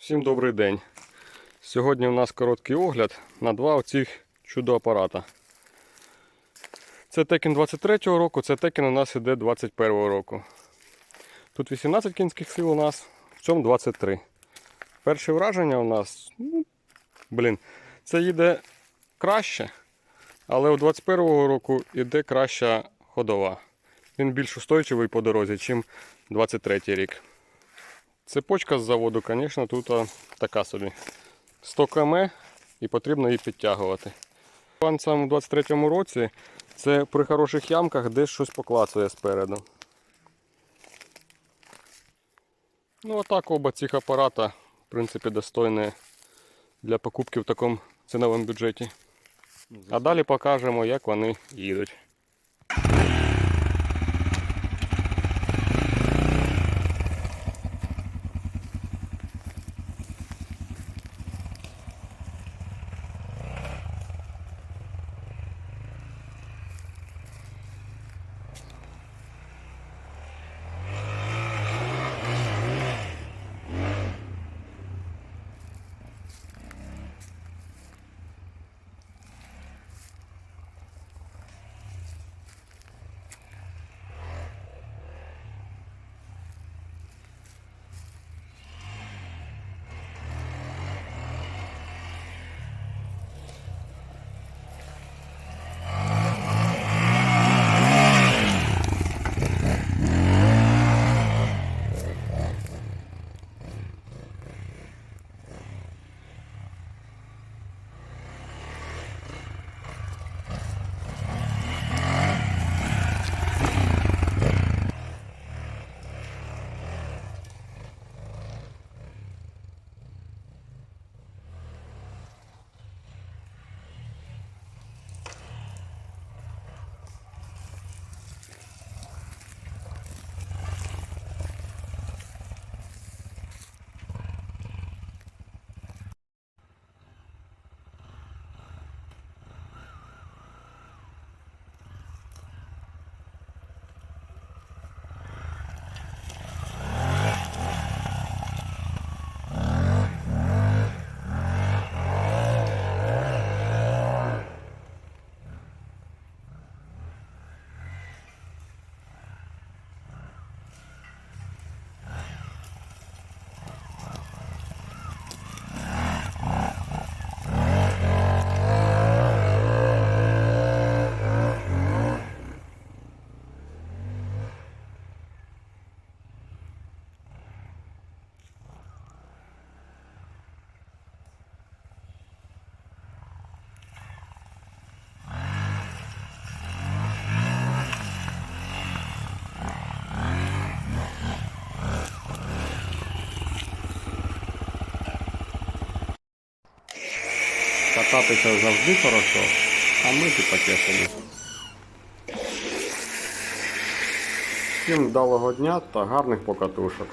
Всім добрий день. Сьогодні у нас короткий огляд на два оцих чудо-апарата. Це Tekken 23-го року, це Tekken у нас іде 21-го року. Тут 18 кінських сил у нас, в цьому 23. Перше враження у нас, ну, блін, це їде краще, але у 21-го року іде краща ходова. Він більш устойчивий по дорозі, ніж 23 рік. Цепочка з заводу, звісно, тут така собі. 100 км і потрібно її підтягувати. Пан сам у 23-му році це при хороших ямках десь щось поклацує спереду. Ну а так оба цих апарата, в принципі, достойні для покупки в такому ціновому бюджеті. А далі покажемо, як вони їдуть. Кататися завжди хорошо, а мити таке. Всім вдалого дня та гарних покатушок.